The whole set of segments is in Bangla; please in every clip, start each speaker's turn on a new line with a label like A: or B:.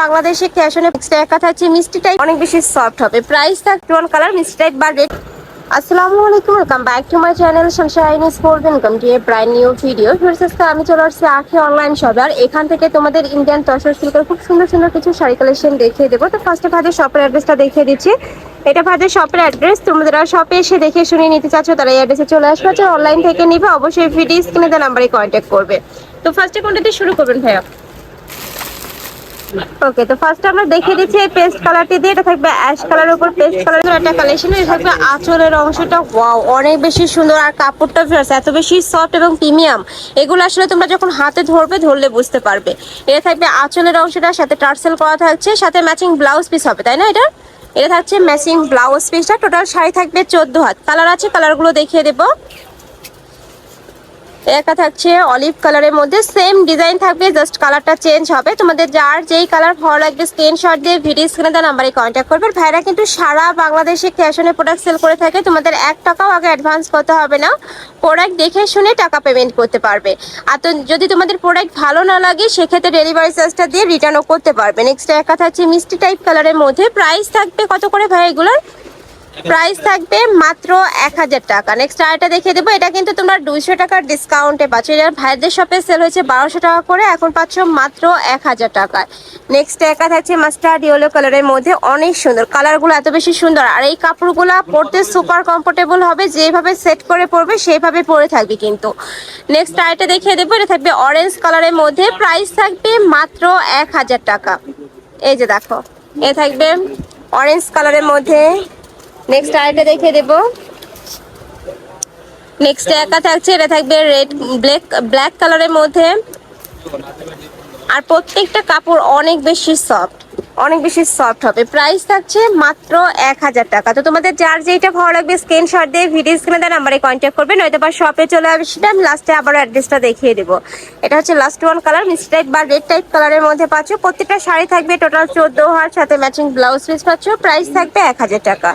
A: বাংলাদেশে ক্যাশনে একা থাকছে মিষ্টি টাইপ অনেক বেশি সফট হবে। প্রাইস থাকবে ওয়ান কালার মিষ্টি টাইপ বা রেড আসসালামু আলাইকুম welcome back to my channel Sunshine Sport welcome to a brand new video viewers আমি চলে আসছি আখি অনলাইন শপে আর এখান থেকে তোমাদের ইন্ডিয়ান তসর সিল্কের খুব সুন্দর সুন্দর কিছু শাড়ি কালেকশন দেখিয়ে দেবো। তো ফার্স্টে ভাজে শপের অ্যাড্রেসটা দেখিয়ে দিচ্ছি। এটা ভাজে শপের অ্যাড্রেস তোমরা যারা শপে এসে দেখে শুনে নিতে চাচ্ছ, তারা এই অ্যাড্রেসে চলে আসবে। যারা অনলাইন থেকে নিবে, অবশ্যই ভিডিও স্ক্রিনে দেওয়া নাম্বারে কন্ট্যাক্ট করবে। তো ফার্স্টে কোনটা দিয়ে শুরু করবেন ভাইয়া? ওকে তো ফার্স্ট আমরা দেখিয়ে দিচ্ছি এই পেস্ট কালারটি দিয়ে। এটা থাকবে অ্যাশ কালারের উপর পেস্ট কালারের একটা কালেকশন এটা থাকবে আঁচলের অংশটা। ওয়াও অনেক বেশি সুন্দর। আর কাপড়টা ফিরাস এত বেশি সফট এবং প্রিমিয়াম এগুলো আসলে তোমরা যখন হাতে ধরবে, ধরলে বুঝতে পারবে। এটা থাকবে আঁচলের অংশটা, সাথে টার্সেল করা থাকছে, সাথে ম্যাচিং ব্লাউজ পিস হবে, তাই না এটা? এটা থাকছে ম্যাচিং ব্লাউজ পিসটা টোটাল শাড়ি থাকবে চোদ্দ হাত। কালার আছে কালারগুলো দেখিয়ে দেবো। একটা থাকছে অলিভ কালারের মধ্যে সেম ডিজাইন থাকবে জাস্ট কালারটা চেঞ্জ হবে। তোমাদের যার যেই কালার ভালো লাগবে স্ক্রিনশট দিয়ে ভিডিও স্ক্রিনে দেওয়া নাম্বারে কন্ট্যাক্ট করবে। ভাইরা কিন্তু সারা বাংলাদেশে ক্যাশনে প্রোডাক্ট সেল করে থাকে, তোমাদের এক টাকাও আগে অ্যাডভান্স করতে হবে না। প্রোডাক্ট দেখে শুনে টাকা পেমেন্ট করতে পারবে। আর তো যদি তোমাদের প্রোডাক্ট ভালো না লাগে, সেক্ষেত্রে ডেলিভারি চার্জটা দিয়ে রিটার্নও করতে পারবে। নেক্সট একটা থাকছে, মিষ্টি টাইপ কালারের মধ্যে। প্রাইস থাকবে কত করে ভাই এগুলোর? প্রাইস থাকবে মাত্র এক হাজার টাকা। নেক্সট আরেকটা দেখিয়ে দেবো, এটা কিন্তু তোমরা দুইশো টাকার ডিসকাউন্টে পাচ্ছ। এটা ভাইদের শপে সেল হয়েছে বারোশো টাকা করে, এখন পাচ্ছ মাত্র এক হাজার টাকায়। নেক্সট একা থাকছে মাস্টার্ড ইয়েলো কালারের মধ্যে, অনেক সুন্দর। কালারগুলো এত বেশি সুন্দর। আর এই কাপড়গুলো পরতে সুপার কমফোর্টেবল হবে, যেভাবে সেট করে পরবে সেইভাবে পরে থাকবে কিন্তু। নেক্সট আরেকটা দেখিয়ে দেবো, এটা থাকবে অরেঞ্জ কালারের মধ্যে। প্রাইস থাকবে মাত্র এক হাজার টাকা। এই যে দেখো, এ থাকবে অরেঞ্জ কালারের মধ্যে। নেক্সট আরেকটা দেখে দেবো। নেক্সট একা থাকছে, এটা থাকবে রেড ব্ল্যাক ব্ল্যাক কালারের মধ্যে। আর প্রত্যেকটা কাপড় অনেক বেশি সফট অনেক বেশি সফট হবে। প্রাইস থাকছে মাত্র এক হাজার টাকা। তো তোমাদের যার যেটা ভালো লাগবে স্ক্রিনশট দিয়ে ভিডিও স্ক্রিনে দেওয়া নাম্বারে কন্ট্যাক্ট করবে, নয়তো বা শপে চলে আসবে আমি লাস্টে আবার অ্যাড্রেসটা দেখিয়ে দেবো। এটা হচ্ছে লাস্ট ওয়ান কালার মিষ্টি টাইপ বা রেড টাইপ কালারের মধ্যে পাচ্ছ। প্রত্যেকটা শাড়ি থাকবে টোটাল চোদ্দ হার সাথে ম্যাচিং ব্লাউজ পিস পাচ্ছ। প্রাইস থাকবে এক হাজার টাকা।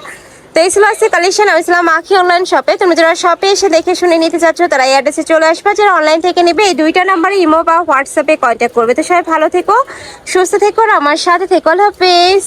A: তো এই ছিল আজকে কালেকশন আমি ছিলাম আখি অনলাইন শপে তুমি যারা শপে এসে দেখে শুনে নিতে চাচ্ছ, তারা এই অ্যাড্রেসে চলে আসবে। যারা অনলাইন থেকে নেবে, এই দুইটা নাম্বারে ইমো বা হোয়াটসঅ্যাপে কন্ট্যাক্ট করবে। তো সবাই ভালো থেকো, সুস্থ থেকো, আর আমার সাথে থেকো। হাফেজ।